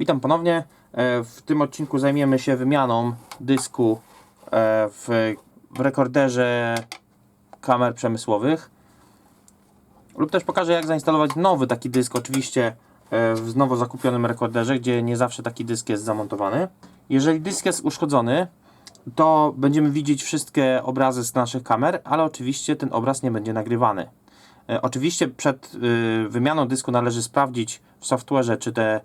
Witam ponownie. E, W tym odcinku zajmiemy się wymianą dysku e, w, rekorderze kamer przemysłowych. Lub też pokażę jak zainstalować nowy taki dysk, oczywiście e, w nowo zakupionym rekorderze, gdzie nie zawsze taki dysk jest zamontowany. Jeżeli dysk jest uszkodzony, to będziemy widzieć wszystkie obrazy z naszych kamer, ale oczywiście ten obraz nie będzie nagrywany. Oczywiście przed wymianą dysku należy sprawdzić w software'ze, czy te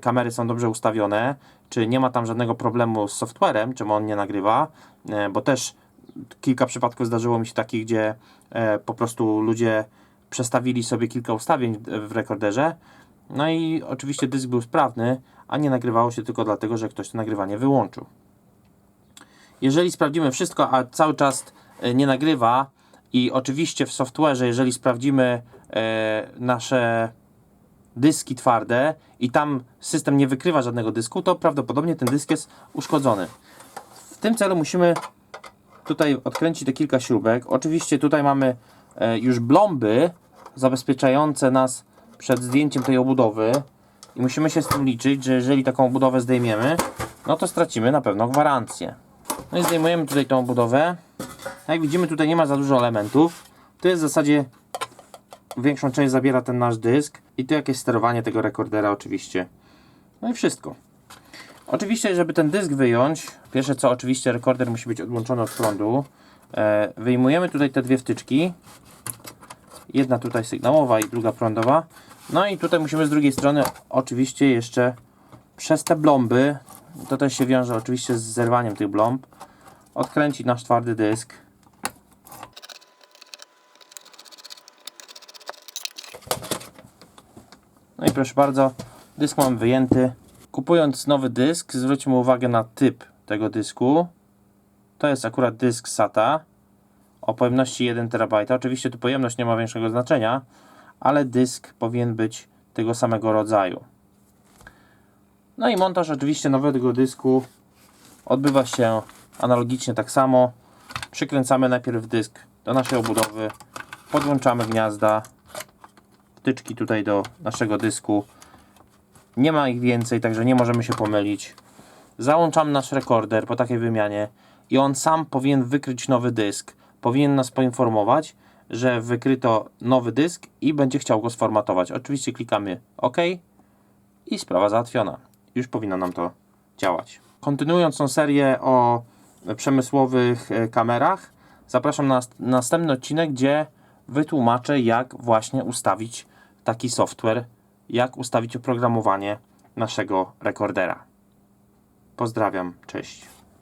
kamery są dobrze ustawione, czy nie ma tam żadnego problemu z softwarem, czemu on nie nagrywa, e, bo też kilka przypadków zdarzyło mi się takich, gdzie e, po prostu ludzie przestawili sobie kilka ustawień w- rekorderze, no i oczywiście dysk był sprawny, a nie nagrywało się tylko dlatego, że ktoś to nagrywanie wyłączył. Jeżeli sprawdzimy wszystko, a cały czas e, nie nagrywa i oczywiście w software'ze, jeżeli sprawdzimy e, nasze dyski twarde i tam system nie wykrywa żadnego dysku, to prawdopodobnie ten dysk jest uszkodzony. W tym celu musimy tutaj odkręcić te kilka śrubek. Oczywiście tutaj mamy e, już blomby zabezpieczające nas przed zdjęciem tej obudowy i musimy się z tym liczyć, że jeżeli taką obudowę zdejmiemy, no to stracimy na pewno gwarancję. No i zdejmujemy tutaj tą obudowę. Jak widzimy tutaj nie ma za dużo elementów. To jest w zasadzie większą część zabiera ten nasz dysk i tu jakieś sterowanie tego rekordera oczywiście. No i wszystko. Oczywiście, żeby ten dysk wyjąć, pierwsze co oczywiście rekorder musi być odłączony od prądu. E, wyjmujemy tutaj te dwie wtyczki. Jedna tutaj sygnałowa i druga prądowa. No i tutaj musimy z drugiej strony oczywiście jeszcze przez te blomby, to też się wiąże oczywiście z zerwaniem tych blomb, odkręcić nasz twardy dysk. No i proszę bardzo, dysk mam wyjęty. Kupując nowy dysk, zwróćmy uwagę na typ tego dysku. To jest akurat dysk SATA o pojemności 1 TB. Oczywiście tu pojemność nie ma większego znaczenia, ale dysk powinien być tego samego rodzaju. No i montaż oczywiście nowego dysku odbywa się analogicznie tak samo. Przykręcamy najpierw dysk do naszej obudowy, podłączamy gniazda, wtyczki tutaj do naszego dysku. Nie ma ich więcej, także nie możemy się pomylić. Załączamy nasz rekorder po takiej wymianie i on sam powinien wykryć nowy dysk. Powinien nas poinformować, że wykryto nowy dysk i będzie chciał go sformatować. Oczywiście klikamy OK i sprawa załatwiona. Już powinno nam to działać. Kontynuując tą serię o przemysłowych e, kamerach, zapraszam na nast- następny odcinek, gdzie wytłumaczę, jak właśnie ustawić taki software, jak ustawić oprogramowanie naszego rekordera. Pozdrawiam, cześć.